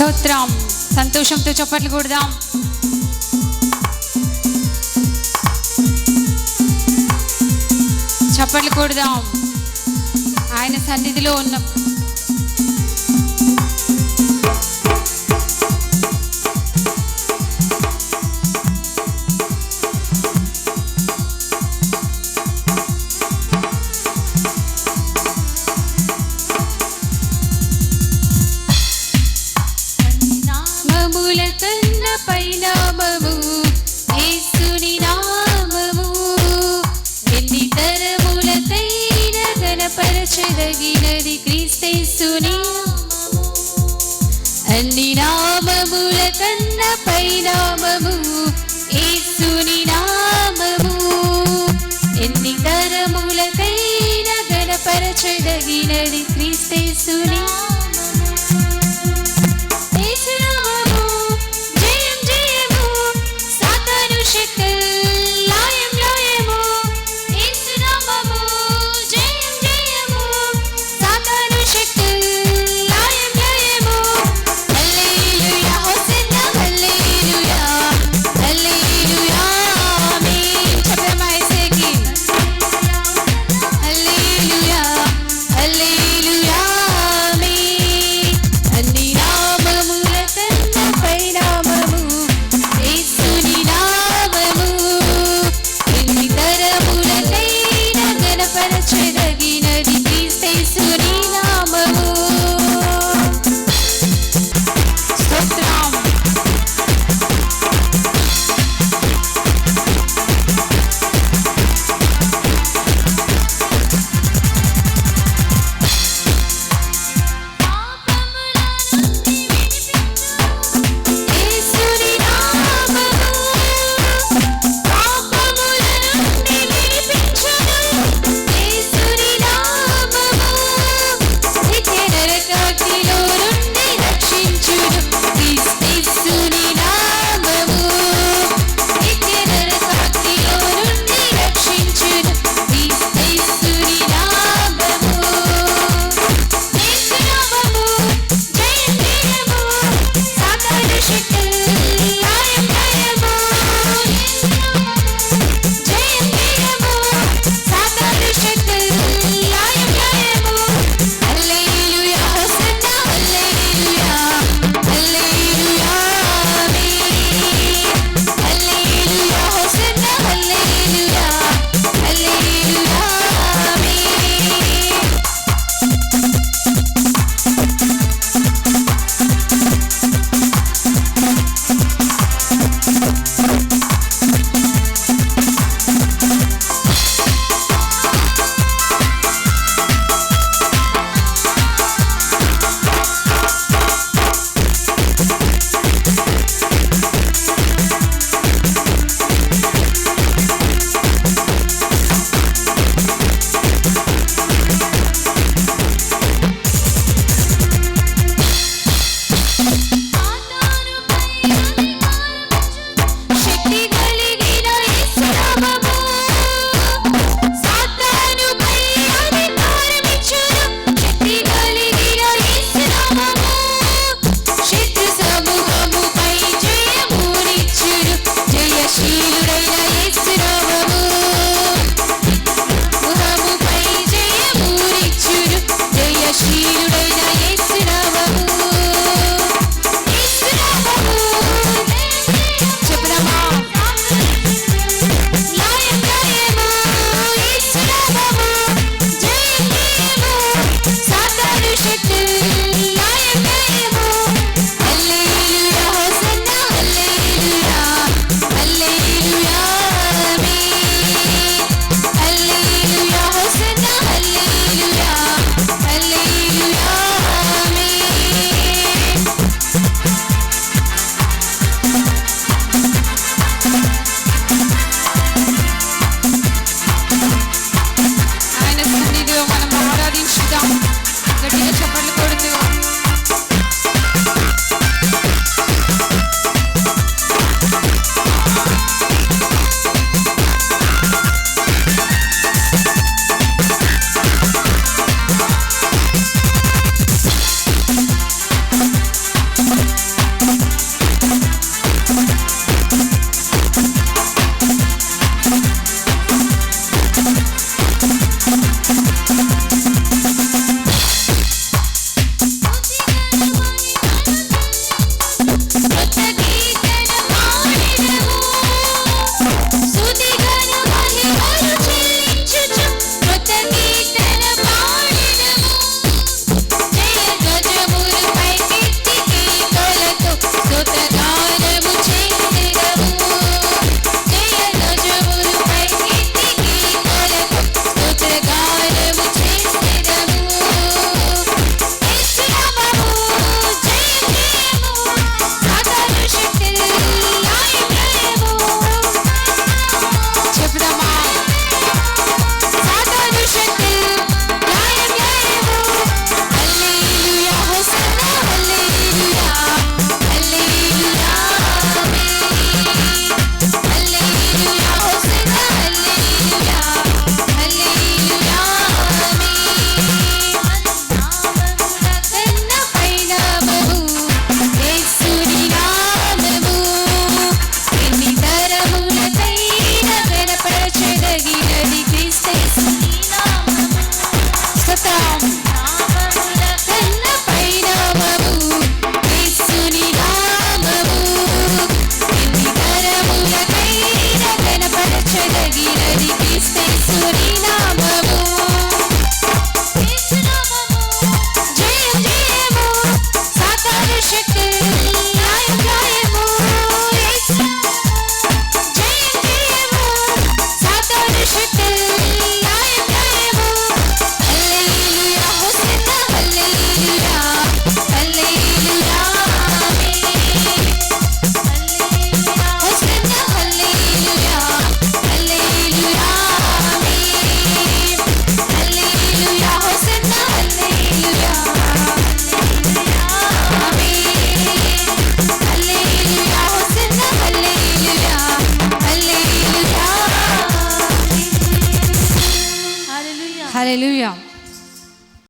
స్తోత్రం. సంతోషంతో చప్పట్లు కొడదాం. చప్పట్లు కొడదాం. ఆయన సన్నిధిలో ఉన్న గణపరచదగినది క్రీస్తేసుని. అన్ని నామముల కన్న పై నామము యేసుని నామము. ఎన్ని తరములకైన గణపరచదగినది క్రీస్తేసుని. తిరుడైన Shake it.